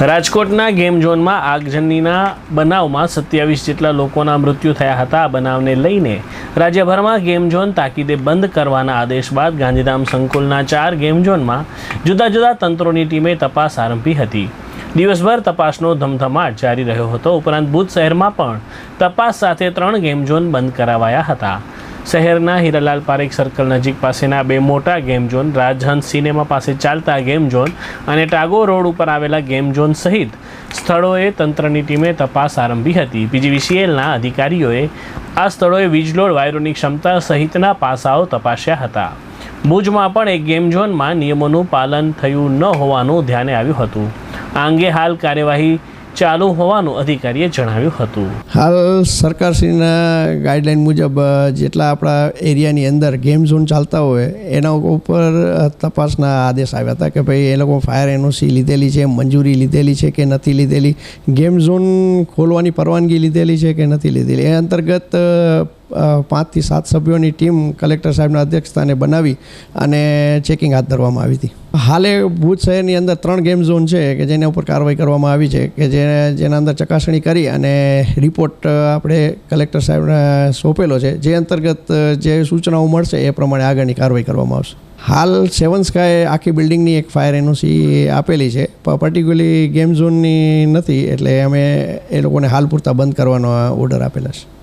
રાજકોટના ગેમ ઝોનમાં આગજનીના બનાવમાં સત્યાવીસ જેટલા લોકોના મૃત્યુ થયા હતા. આ બનાવને લઈને રાજ્યભરમાં ગેમ ઝોન તાકીદે બંધ કરવાના આદેશ બાદ ગાંધીધામ સંકુલના ચાર ગેમ ઝોનમાં જુદા જુદા તંત્રોની ટીમે તપાસ આરંભી હતી. દિવસભર તપાસનો ધમધમાટ જારી રહ્યો હતો. ઉપરાંત ભુજ શહેરમાં પણ તપાસ સાથે ત્રણ ગેમ ઝોન બંધ કરાવાયા હતા. શહેરના હીરાલાલ પારેખ સર્કલ નજીક પાસેના બે મોટા ગેમ ઝોન રાજહંસ સિનેમા પાસે ચાલતા ગેમ ઝોન અને ટાગોર રોડ ઉપર આવેલા ગેમ ઝોન સહિત સ્થળોએ તંત્રની ટીમે તપાસ આરંભી હતી. પીજીવીસીએલના અધિકારીઓએ આ સ્થળોએ વીજલોડ વાયરોની ક્ષમતા સહિતના પાસાઓ તપાસ્યા હતા. ભુજમાં પણ એક ગેમ ઝોનમાં નિયમોનું પાલન થયું ન હોવાનું ધ્યાને આવ્યું હતું. આ અંગે હાલ કાર્યવાહી ચાલુ હોવાનું અધિકારીએ જણાવ્યું હતું. હાલ સરકારશ્રીના ગાઈડલાઈન મુજબ જેટલા આપણા એરિયાની અંદર ગેમ ઝોન ચાલતા હોય, એના ઉપર તપાસના આદેશ આવ્યા હતા કે ભાઈ એ લોકો ફાયર એનઓસી લીધેલી છે, મંજૂરી લીધેલી છે કે નથી લીધેલી, ગેમ ઝોન ખોલવાની પરવાનગી લીધેલી છે કે નથી લીધેલી, એ અંતર્ગત પાંચથી સાત સભ્યોની ટીમ કલેક્ટર સાહેબના અધ્યક્ષસ્થાને બનાવી અને ચેકિંગ હાથ ધરવામાં આવી હતી. હાલે ભુજ શહેરની અંદર ત્રણ ગેમ ઝોન છે કે જેના ઉપર કાર્યવાહી કરવામાં આવી છે કે જે, જેના અંદર ચકાસણી કરી અને રિપોર્ટ આપણે કલેક્ટર સાહેબને સોંપેલો છે. જે અંતર્ગત જે સૂચનાઓ મળશે એ પ્રમાણે આગળની કાર્યવાહી કરવામાં આવશે. હાલ સેવન સ્કાય આખી બિલ્ડિંગની એક ફાયર એનઓસી આપેલી છે. પર્ટિક્યુલરલી ગેમ ઝોનની નથી, એટલે અમે એ લોકોને હાલ પૂરતા બંધ કરવાનો ઓર્ડર આપેલા છે.